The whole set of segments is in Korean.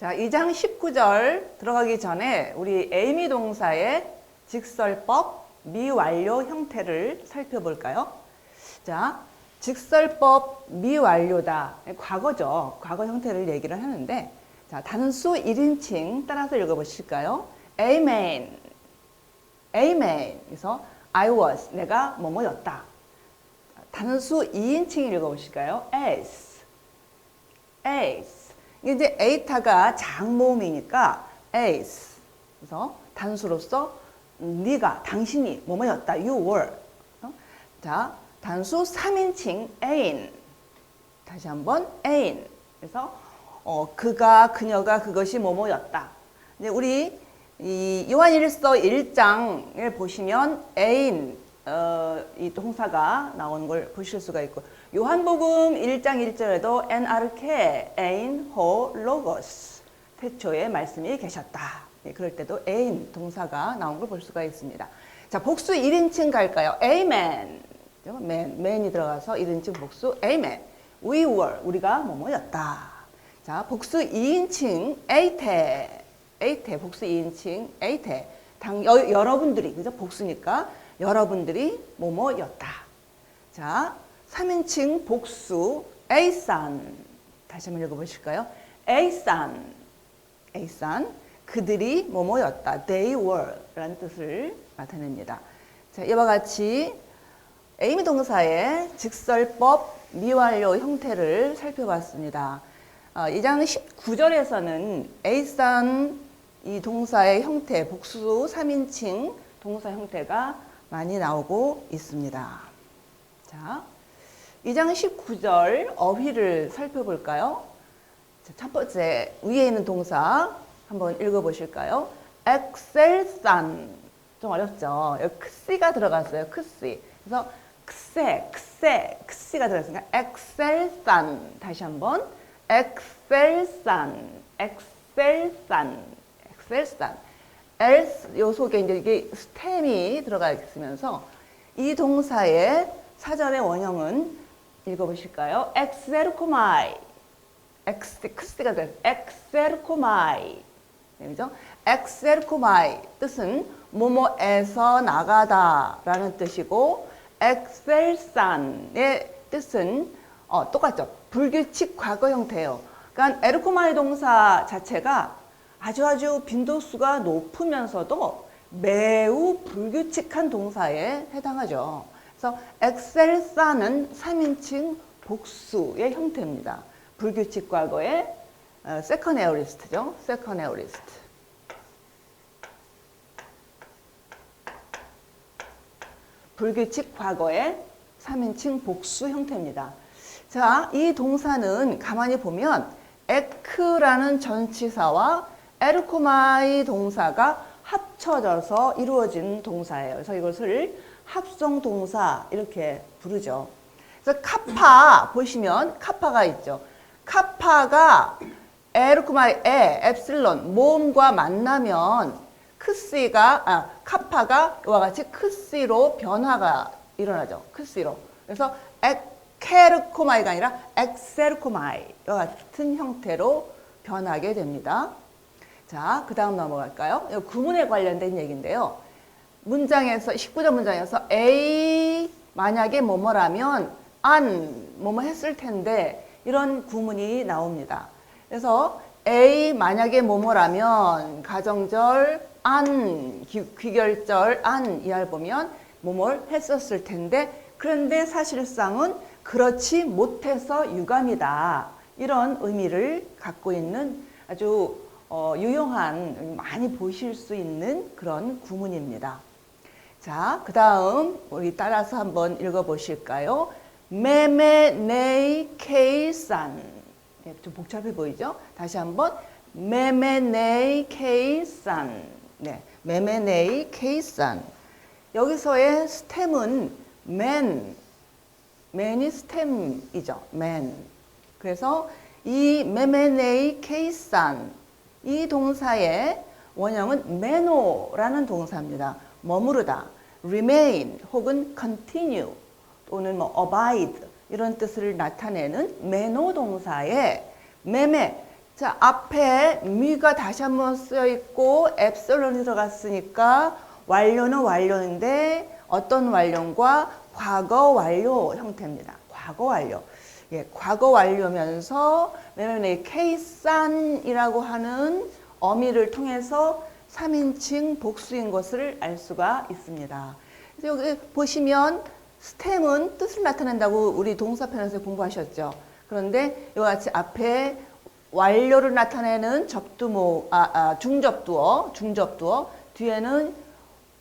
자, 2장 19절 들어가기 전에 우리 에이미 동사의 직설법 미완료 형태를 살펴볼까요? 자, 직설법 미완료다. 과거죠. 과거 형태를 얘기를 하는데 자, 단수 1인칭 따라서 읽어 보실까요? Amen. Amen. 그래서 I was. 내가 뭐뭐였다. 단수 2인칭 읽어 보실까요? as. as. 이제 에이타가 장모음이니까 as. 그래서 단수로서 네가, 당신이 뭐뭐였다. you were. 어? 자, 단수 3인칭 ain. 다시 한번 ain. 그래서 어, 그가, 그녀가, 그것이 뭐뭐였다. 이제 우리 이 요한일서 1장을 보시면 ain 어, 이 동사가 나오는 걸 보실 수가 있고 요한복음 1장 1절에도 엔아르케 에인 호 로고스 태초에 말씀이 계셨다. 예, 그럴 때도 에인 동사가 나온 걸 볼 수가 있습니다. 자 복수 1인칭 갈까요? amen. man, man이 들어가서 1인칭 복수 amen. We were 우리가 뭐뭐였다. 자 복수 2인칭 에이테 에이테 복수 2인칭 에이테 당 여, 여러분들이 그죠 복수니까 여러분들이 뭐뭐였다. 자 3인칭 복수 에이산 다시 한번 읽어보실까요? 에이산 에이산 그들이 뭐뭐였다. They were 라는 뜻을 나타냅니다. 자 이와 같이 에이미 동사의 직설법 미완료 형태를 살펴봤습니다. 어, 2장 19절에서는 에이산 이 동사의 형태, 복수 3인칭 동사 형태가 많이 나오고 있습니다. 자, 2장 19절 어휘를 살펴볼까요? 자, 첫 번째 위에 있는 동사 한번 읽어보실까요? excelsan 좀 어렵죠? 여기 크시가 들어갔어요. 크시. 그래서 크세, 크세, 크시가 들어갔으니까 excelsan 다시 한번 excelsan, excelsan, excelsan. else 요 속에 이제 이게 스템이 들어가 있으면서 이 동사의 사전의 원형은 읽어보실까요? exercomai, ex, 크스가 돼, exercomai, 그죠? exercomai 뜻은 뭐뭐에서 나가다 라는 뜻이고 excelsan의 뜻은 어, 똑같죠. 불규칙 과거 형태예요. 그러니까 에르코마이 동사 자체가 아주 아주 빈도수가 높으면서도 매우 불규칙한 동사에 해당하죠. 그래서 excelsan은 3인칭 복수의 형태입니다. 불규칙 과거의 어, second aorist죠. second aorist. 불규칙 과거의 3인칭 복수 형태입니다. 자, 이 동사는 가만히 보면 에크라는 전치사와 에르코마이 동사가 합쳐져서 이루어진 동사예요. 그래서 이것을 합성 동사 이렇게 부르죠. 그래서 카파 보시면 카파가 있죠. 카파가 에르코마이 에 엡실론 모음과 만나면 크시가 아 카파가 이와 같이 크시로 변화가 일어나죠. 크시로. 그래서 에케르코마이가 아니라 엑세르코마이와 같은 형태로 변하게 됩니다. 자, 그 다음 넘어갈까요? 이 구문에 관련된 얘기인데요. 문장에서, 19절 문장에서 A 만약에 뭐뭐라면 안 뭐뭐 했을 텐데 이런 구문이 나옵니다. 그래서 A 만약에 뭐뭐라면 가정절 안 귀, 귀결절 안 이하를 보면 뭐뭘 했었을 텐데 그런데 사실상은 그렇지 못해서 유감이다. 이런 의미를 갖고 있는 아주 어, 유용한 많이 보실 수 있는 그런 구문입니다. 자, 그 다음 우리 따라서 한번 읽어보실까요? 메메네이 케이산 네, 좀 복잡해 보이죠? 다시 한번 메메네이 케이산 네, 메메네이 케이산 여기서의 스템은 맨 맨이 스템이죠. 맨 그래서 이 메메네이 케이산 이 동사의 원형은 메노라는 동사입니다. 머무르다, remain 혹은 continue 또는 뭐 abide 이런 뜻을 나타내는 메노 동사의 매매 자, 앞에 미가 다시 한번 쓰여 있고 앱솔론이 들어갔으니까 완료는 완료인데 어떤 완료과 과거 완료 형태입니다. 과거 완료. 예, 과거 완료면서 왜냐면 이 케이산이라고 하는 어미를 통해서 3인칭 복수인 것을 알 수가 있습니다. 여기 보시면 스템은 뜻을 나타낸다고 우리 동사편에서 공부하셨죠. 그런데 이와 같이 앞에 완료를 나타내는 접두모, 아, 아, 중접두어, 중접두어, 뒤에는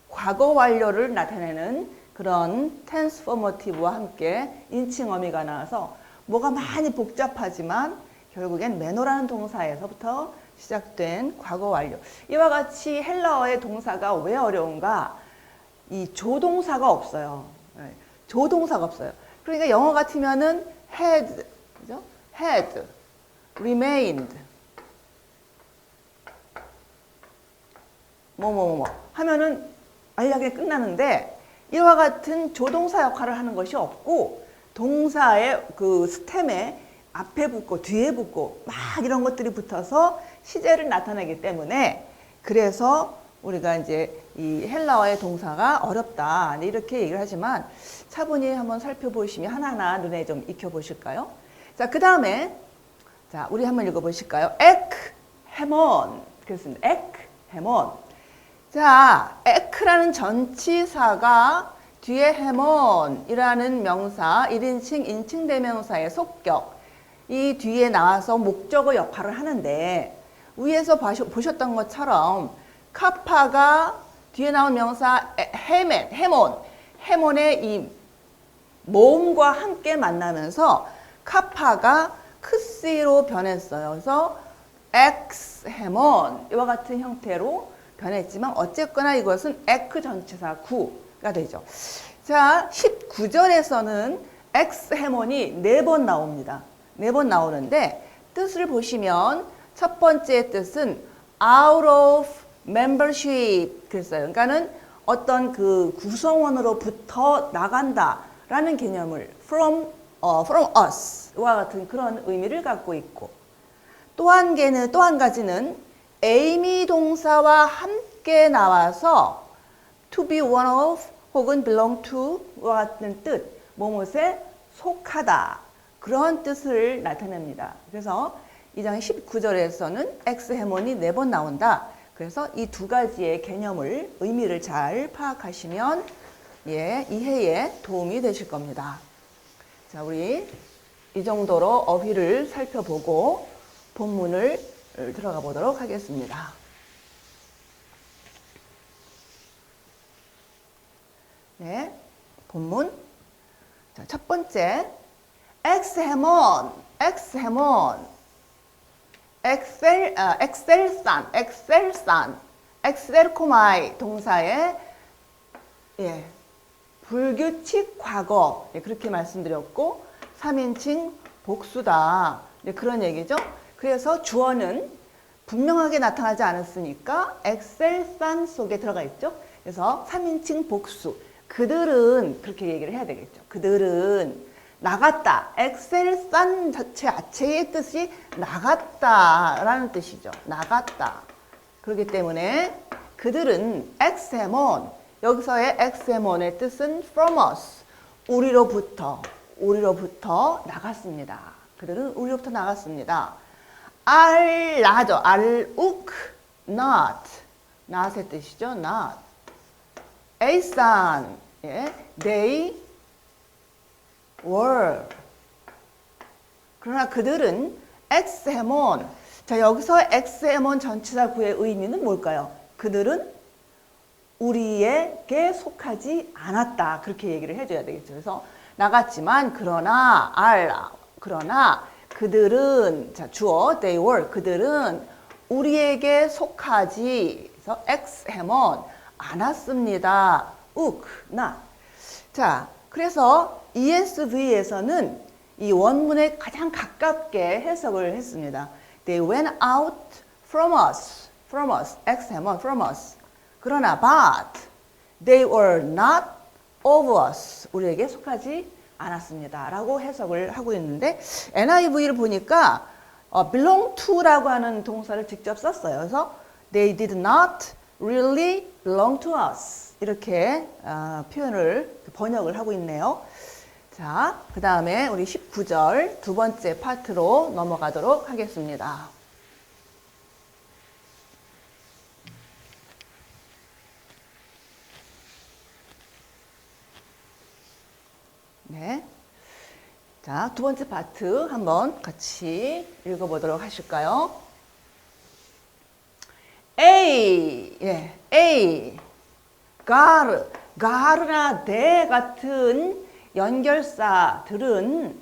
과거 완료를 나타내는 그런 트랜스포머티브와 함께 인칭 어미가 나와서 뭐가 많이 복잡하지만 결국엔 매너라는 동사에서부터 시작된 과거 완료. 이와 같이 헬라어의 동사가 왜 어려운가? 이 조동사가 없어요. 네, 조동사가 없어요. 그러니까 영어 같으면은 had, 그죠? had, remained, 뭐뭐뭐 하면은 알약에 끝나는데 이와 같은 조동사 역할을 하는 것이 없고 동사의 그 스템에 앞에 붙고 뒤에 붙고 막 이런 것들이 붙어서 시제를 나타내기 때문에 그래서 우리가 이제 이 헬라어의 동사가 어렵다 네, 이렇게 얘기를 하지만 차분히 한번 살펴보시면 하나하나 눈에 좀 익혀 보실까요? 자, 그 다음에 자, 우리 한번 읽어 보실까요? 엑 헤몬 그렇습니다. 엑 헤몬 자, 에크라는 전치사가 뒤에 헤몬이라는 명사, 1인칭 인칭 대명사의 속격 이 뒤에 나와서 목적어 역할을 하는데 위에서 보셨던 것처럼 카파가 뒤에 나온 명사 헤멘, 헤몬, 헤몬의 이 모음과 함께 만나면서 카파가 크시로 변했어요. 그래서 엑스 헤몬 이와 같은 형태로 변했지만 어쨌거나 이것은 에크 전치사 구가 되죠. 자, 19절에서는 엑스 헤몬이 네 번 나옵니다. 네 번 나오는데 뜻을 보시면 첫 번째 뜻은 out of membership 그랬어요. 그러니까는 어떤 그 구성원으로부터 나간다라는 개념을 from 어, from us와 같은 그런 의미를 갖고 있고 또 한 개는 또 한 가지는 에이미 동사와 함께 나와서 to be one of 혹은 belong to와 같은 뜻, 뭐뭇에 속하다 그런 뜻을 나타냅니다. 그래서 이장 19절에서는 x 해몬이 네 번 나온다. 그래서 이 두 가지의 개념을 의미를 잘 파악하시면 예, 이해에 도움이 되실 겁니다. 자, 우리 이 정도로 어휘를 살펴보고 본문을 들어가 보도록 하겠습니다. 네, 본문. 자, 첫 번째, 엑스 해몬, 엑스 해몬, 엑셀, 아, 엑셀산, 엑셀산, 엑셀코마이 동사의 예, 불규칙 과거 예, 그렇게 말씀드렸고 3인칭 복수다 예, 그런 얘기죠. 그래서 주어는 분명하게 나타나지 않았으니까 엑셀산 속에 들어가 있죠. 그래서 3인칭 복수. 그들은 그렇게 얘기를 해야 되겠죠. 그들은 나갔다. 엑셀산 자체 자체의 뜻이 나갔다라는 뜻이죠. 나갔다. 그렇기 때문에 그들은 엑세몬 여기서의 엑세몬의 뜻은 from us 우리로부터 우리로부터 나갔습니다. 그들은 우리로부터 나갔습니다. 알라죠. 알욱 not not의 뜻이죠. not 에이산 예, they were 그러나 그들은 엑스해몬 자 여기서 엑스해몬 전치사 구의 의미는 뭘까요? 그들은 우리에게 속하지 않았다 그렇게 얘기를 해줘야 되겠죠. 그래서 나갔지만 그러나 알라 그러나 그들은 자 주어 they were 그들은 우리에게 속하지 그래서 엑스해몬 않았습니다. 욱, not. 자, 그래서 ESV에서는 이 원문에 가장 가깝게 해석을 했습니다. They went out from us, from us, X해먼 from us. 그러나 but they were not of us. 우리에게 속하지 않았습니다. 라고 해석을 하고 있는데 NIV를 보니까 어, belong to라고 하는 동사를 직접 썼어요. 그래서 they did not really belong to us 이렇게 아, 표현을 번역을 하고 있네요. 자, 그 다음에 우리 19절 두 번째 파트로 넘어가도록 하겠습니다. 네. 자, 두 번째 파트 한번 같이 읽어보도록 하실까요? A, 예, A, 가르, 가르나 대 같은 연결사들은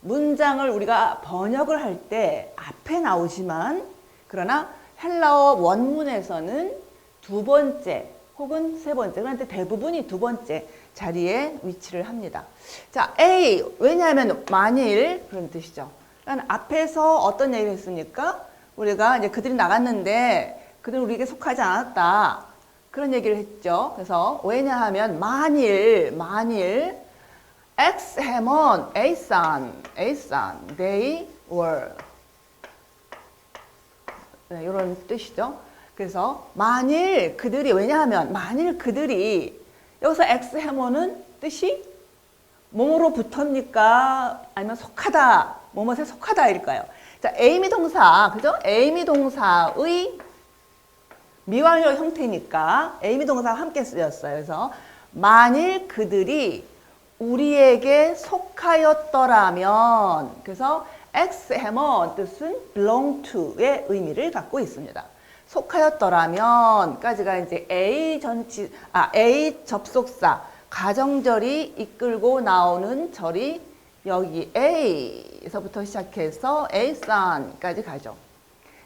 문장을 우리가 번역을 할 때 앞에 나오지만 그러나 헬라어 원문에서는 두 번째 혹은 세 번째 그런데 대부분이 두 번째 자리에 위치를 합니다. 자, A 왜냐하면 만일 그런 뜻이죠. 그러니까 앞에서 어떤 얘기를 했습니까? 우리가 이제 그들이 나갔는데 그들은 우리에게 속하지 않았다. 그런 얘기를 했죠. 그래서 왜냐하면 만일 만일 X 해먼 A산 A산 they were 네, 이런 뜻이죠. 그래서 만일 그들이 왜냐하면 만일 그들이 여기서 X 해먼은 뜻이 뭐뭐로 붙었니까 아니면 속하다 뭐뭐에 속하다일까요? 자, 에이미 동사 그죠? 에이미 동사의 미완료 형태니까 에이미 동사와 함께 쓰였어요. 그래서 만일 그들이 우리에게 속하였더라면 그래서 ex 해머 뜻은 belong to의 의미를 갖고 있습니다. 속하였더라면까지가 이제 A 전치 아 A 접속사 가정절이 이끌고 나오는 절이 여기 A에서부터 시작해서 A son까지 가죠.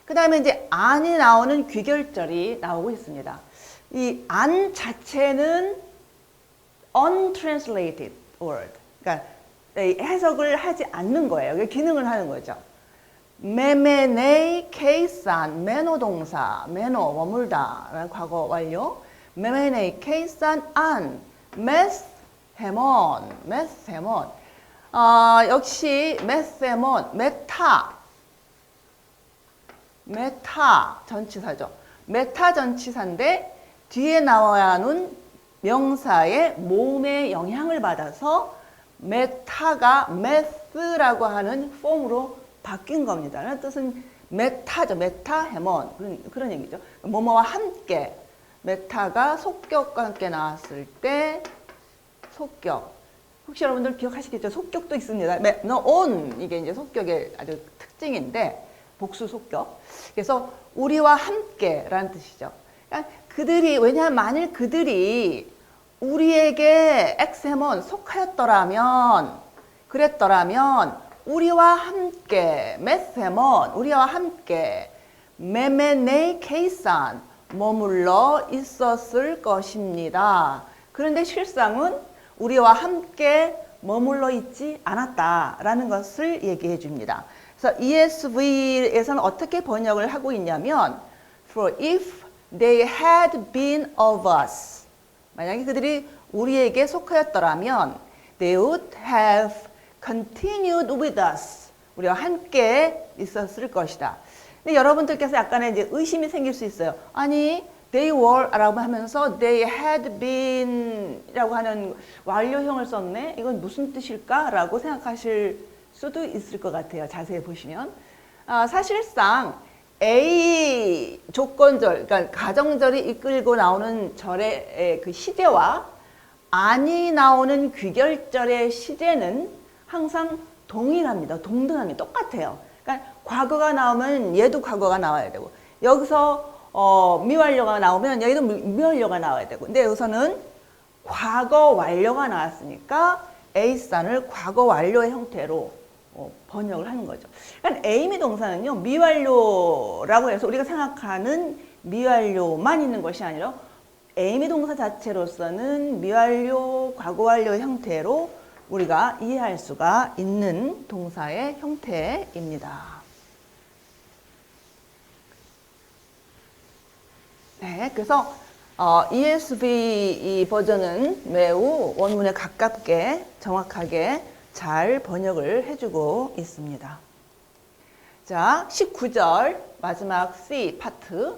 그 다음에 이제 안이 나오는 귀결절이 나오고 있습니다. 이 안 자체는 untranslated word. 그러니까 해석을 하지 않는 거예요. 기능을 하는 거죠. 메메네 케이산 매너 동사 매너 머물다 과거 완료 메메네 케이산 안 메스 헤몬 메스 헤몬 어, 역시 메스 헤몬 메타 메타 전치사죠 메타 전치사인데 뒤에 나와야 하는 명사의 몸에 영향을 받아서 메타가 메스라고 하는 폼으로 바뀐 겁니다. 그런 뜻은 메타죠. 메타 해먼 그런, 그런 얘기죠. 뭐뭐와 함께 메타가 속격과 함께 나왔을 때 속격. 혹시 여러분들 기억하시겠죠? 속격도 있습니다. 메, no, on 이게 이제 속격의 아주 특징인데 복수 속격. 그래서 우리와 함께라는 뜻이죠. 그러니까 그들이 왜냐하면 만일 그들이 우리에게 엑세몬 속하였더라면 그랬더라면 우리와 함께 메세몬 우리와 함께 메메네 케이산 머물러 있었을 것입니다. 그런데 실상은 우리와 함께 머물러 있지 않았다라는 것을 얘기해 줍니다. 그래서 ESV에서는 어떻게 번역을 하고 있냐면 For if they had been of us 만약에 그들이 우리에게 속하였더라면 they would have continued with us. 우리와 함께 있었을 것이다. 근데 여러분들께서 약간의 이제 의심이 생길 수 있어요. 아니, they were 라고 하면서 they had been 라고 하는 완료형을 썼네? 이건 무슨 뜻일까? 라고 생각하실 수도 있을 것 같아요. 자세히 보시면. 아, 사실상 A 조건절, 그러니까 가정절이 이끌고 나오는 절의 그 시제와 안이 나오는 귀결절의 시제는 항상 동일합니다. 동등합니다. 똑같아요. 그러니까 과거가 나오면 얘도 과거가 나와야 되고 여기서 어, 미완료가 나오면 여기도 미완료가 나와야 되고 근데 여기서는 과거 완료가 나왔으니까 A산을 과거 완료의 형태로 어, 번역을 하는 거죠. 그러니까 에이미 동사는요 미완료라고 해서 우리가 생각하는 미완료만 있는 것이 아니라 에이미 동사 자체로서는 미완료, 과거 완료 형태로 우리가 이해할 수가 있는 동사의 형태입니다. 네, 그래서 어, ESV 이 버전은 매우 원문에 가깝게 정확하게 잘 번역을 해주고 있습니다. 자, 19절 마지막 C 파트.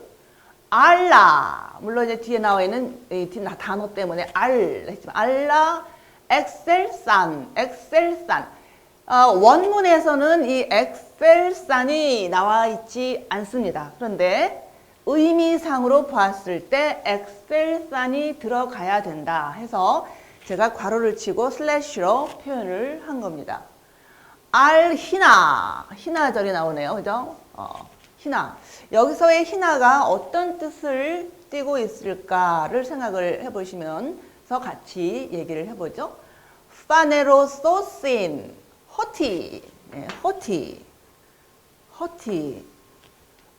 알라. 물론 이제 뒤에 나와 있는 이뒤 단어 때문에 알 했지만 알라 엑셀산 엑셀산. 어, 원문에서는 이 엑셀산이 나와 있지 않습니다. 그런데 의미상으로 보았을 때 엑셀산이 들어가야 된다 해서 제가 괄호를 치고 슬래시로 표현을 한 겁니다. 알히나 히나절이 나오네요. 그죠? 어, 히나. 여기서의 히나가 어떤 뜻을 띠고 있을까를 생각을 해보시면서 같이 얘기를 해보죠. 파네로 소신 허티 네, 허티 허티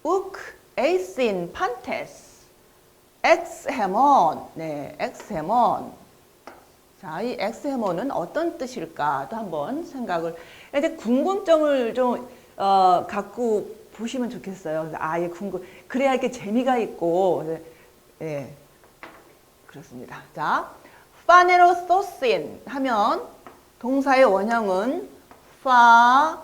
우크 에이신 판테스 엑스헤몬 네 엑스헤몬 자, 이 엑스헤몬은 어떤 뜻일까도 한번 생각을 이제 궁금점을 좀 어, 갖고 보시면 좋겠어요. 아, 예, 궁금. 그래야 이렇게 재미가 있고, 예, 예, 그렇습니다. 자, 파네로소신 하면 동사의 원형은 파네로,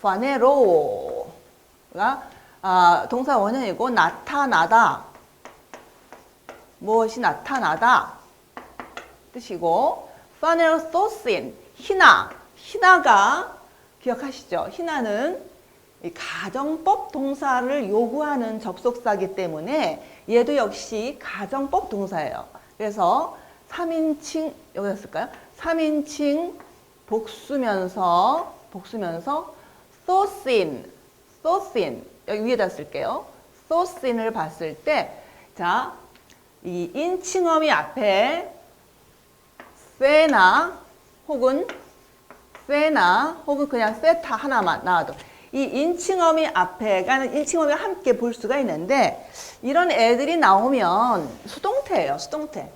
파네로가 아, 동사 원형이고 나타나다. 무엇이 나타나다 뜻이고 파네로소신 희나 희나가 기억하시죠? 희나는 이 가정법 동사를 요구하는 접속사기 때문에 얘도 역시 가정법 동사예요. 그래서 3인칭 여기다 쓸까요? 3인칭 복수면서 복수면서 소신 소신 여기 위에다 쓸게요. 소신을 봤을 때 자 이 인칭어미 앞에 세나 혹은 세나 혹은 그냥 세타 하나만 나와도 이 인칭어미 앞에가 인칭어미 함께 볼 수가 있는데 이런 애들이 나오면 수동태예요. 수동태.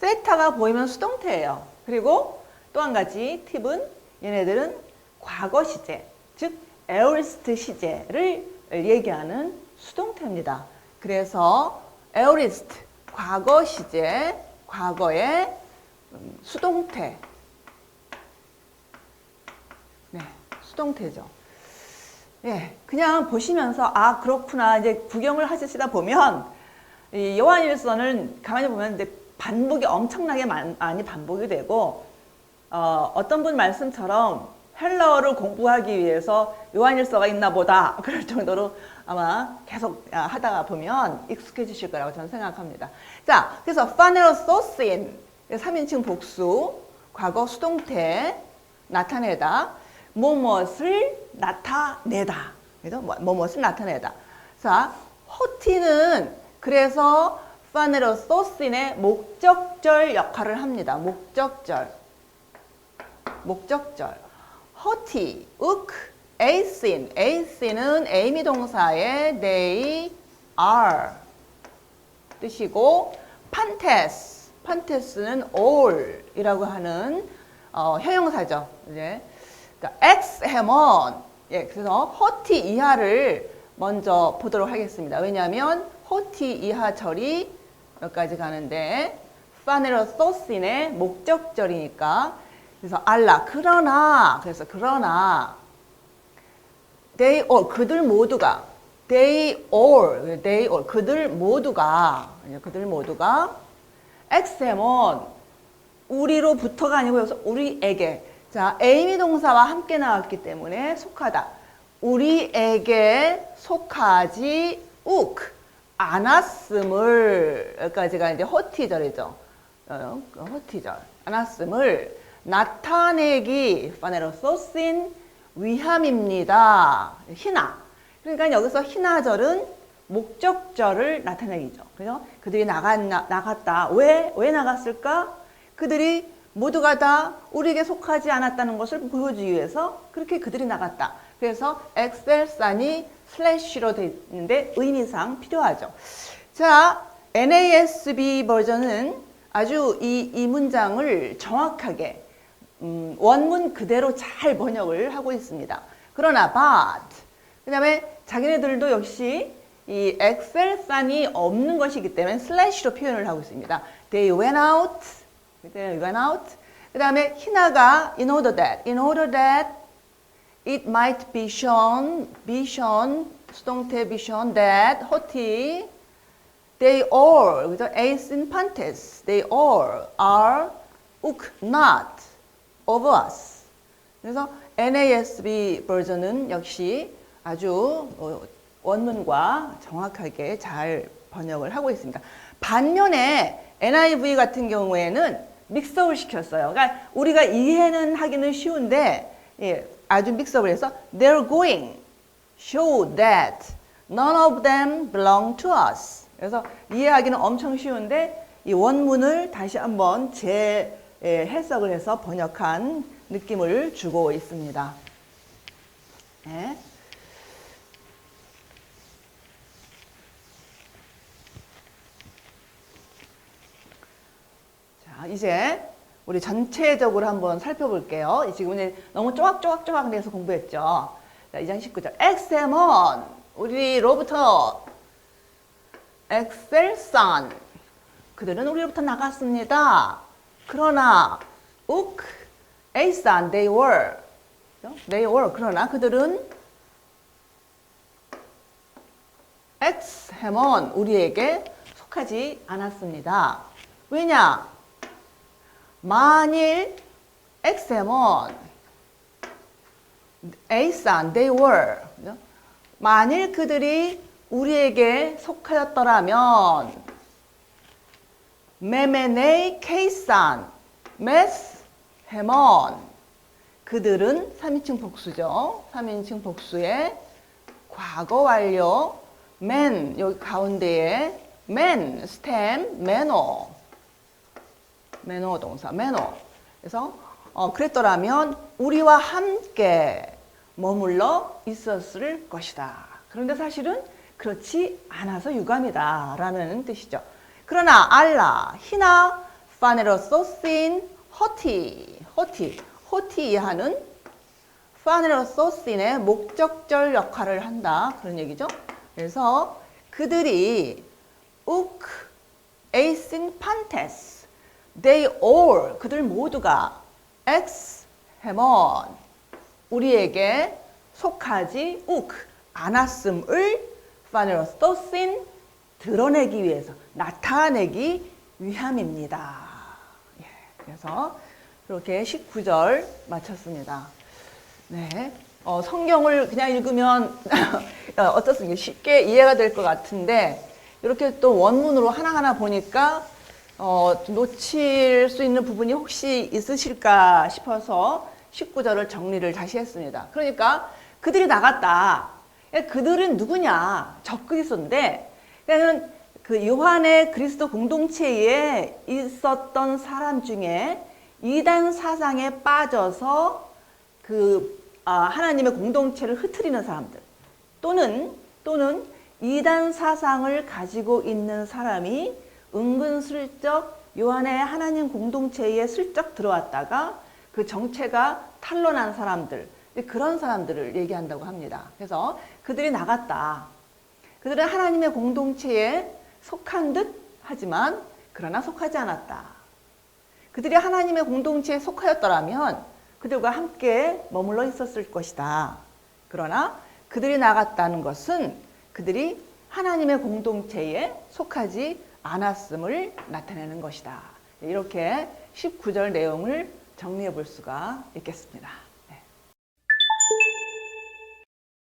세타가 보이면 수동태예요. 그리고 또 한 가지 팁은 얘네들은 과거 시제, 즉 에어리스트 시제를 얘기하는 수동태입니다. 그래서 에어리스트 과거 시제, 과거의 음, 수동태. 네, 수동태죠. 예, 그냥 보시면서 아 그렇구나 이제 구경을 하시다 보면 이 요한일서는 가만히 보면 이제 반복이 엄청나게 많이 반복이 되고 어, 어떤 분 말씀처럼 헬러어를 공부하기 위해서 요한일서가 있나 보다 그럴 정도로 아마 계속 아, 하다가 보면 익숙해지실 거라고 저는 생각합니다. 자, 그래서 파네로소신 3인칭 복수 과거 수동태 나타내다 뭐뭇을 나타내다 그래서 뭐뭇을 나타내다. 자, 호티는 그래서 파네로소신의 목적절 역할을 합니다. 목적절. 목적절. 허티, 우크, 에이신. 에이신은 에이미 동사의 they are 뜻이고 판테스. 판테스는 all이라고 하는 어, 형용사죠. 이제 그러니까 엑스해먼. 예, 그래서 허티 이하를 먼저 보도록 하겠습니다. 왜냐하면 허티 이하 절이 여기까지 가는데 파네로 소신의 목적절이니까 그래서 알라 그러나 그래서 그러나 they all 그들 모두가 they all they all 그들 모두가 그들 모두가 엑세몬 우리로부터가 아니고 여기서 우리에게. 자 에이미 동사와 함께 나왔기 때문에 속하다. 우리에게 속하지 욱 않았음을. 여기까지가 이제 허티절이죠. 어, 허티절. 않았음을 나타내기. 파네로소신 위함입니다. 희나. 그러니까 여기서 희나절은 목적절을 나타내기죠. 그래서 그들이 나갔, 나갔다. 왜? 왜 나갔을까? 그들이 모두가 다 우리에게 속하지 않았다는 것을 보여주기 위해서 그렇게 그들이 나갔다. 그래서 엑셀산이 슬래시로 되어 있는데 의미상 필요하죠. 자, NASB 버전은 아주 이, 이 문장을 정확하게 음, 원문 그대로 잘 번역을 하고 있습니다. 그러나 but 그 다음에 자기네들도 역시 이 엑셀산이 없는 것이기 때문에 슬래시로 표현을 하고 있습니다. They went out. They went out. 그 다음에 희나가 in order that, in order that it might be shown, be shown, 수동태 be shown that 호티 they all, 그죠? Ace infantes, they all are uk not of us. 그래서 NASB 버전은 역시 아주 어, 원문과 정확하게 잘 번역을 하고 있습니다. 반면에 NIV 같은 경우에는 믹스업을 시켰어요. 그러니까 우리가 이해는 하기는 쉬운데 예, 아주 믹스업을 해서 they're going show that none of them belong to us. 그래서 이해하기는 엄청 쉬운데 이 원문을 다시 한번 재 예, 해석을 해서 번역한 느낌을 주고 있습니다. 네. 자, 이제 우리 전체적으로 한번 살펴볼게요. 지금 오늘 너무 쪼각쪼각쪼각 내서 공부했죠. 자, 2장 19절. 엑세몬, 우리로부터 엑셀산, 그들은 우리로부터 나갔습니다. 그러나 욱, 에이산, they were, they were. 그러나 그들은 엑스헤몬, 우리에게 속하지 않았습니다. 왜냐? 만일 엑세몬, 에이산, they were. 만일 그들이 우리에게 속하였더라면 메메네이 케이산, 메스, 헤몬. 그들은 3인칭 복수죠. 3인칭 복수의 과거 완료, 맨, 여기 가운데에 맨, 스템, 매너. 매너 동사, 매너. 그래서 어, 그랬더라면 우리와 함께 머물러 있었을 것이다. 그런데 사실은 그렇지 않아서 유감이다 라는 뜻이죠. 그러나 알라, 히나, 파네로소신, 허티, 허티, 허티하는 파네로소신의 목적절 역할을 한다 그런 얘기죠. 그래서 그들이 욱, 에이신 판테스, they all 그들 모두가 ex 헤몬 우리에게 속하지 욱 않았음을 파네로스토신 드러내기 위해서 나타내기 위함입니다. 예, 그래서 이렇게 19절 마쳤습니다. 네. 어, 성경을 그냥 읽으면 어떻습니까? 쉽게 이해가 될 것 같은데 이렇게 또 원문으로 하나하나 보니까 어, 놓칠 수 있는 부분이 혹시 있으실까 싶어서 19절을 정리를 다시 했습니다. 그러니까 그들이 나갔다. 그들은 누구냐? 적그리스도인데 그러니까 그 요한의 그리스도 공동체에 있었던 사람 중에 이단 사상에 빠져서 그 아, 하나님의 공동체를 흐트리는 사람들 또는 또는 이단 사상을 가지고 있는 사람이 은근슬쩍 요한의 하나님 공동체에 슬쩍 들어왔다가 그 정체가 탄로난 사람들 그런 사람들을 얘기한다고 합니다. 그래서 그들이 나갔다. 그들은 하나님의 공동체에 속한 듯 하지만 그러나 속하지 않았다. 그들이 하나님의 공동체에 속하였더라면 그들과 함께 머물러 있었을 것이다. 그러나 그들이 나갔다는 것은 그들이 하나님의 공동체에 속하지 않았음을 나타내는 것이다. 이렇게 19절 내용을 정리해 볼 수가 있겠습니다.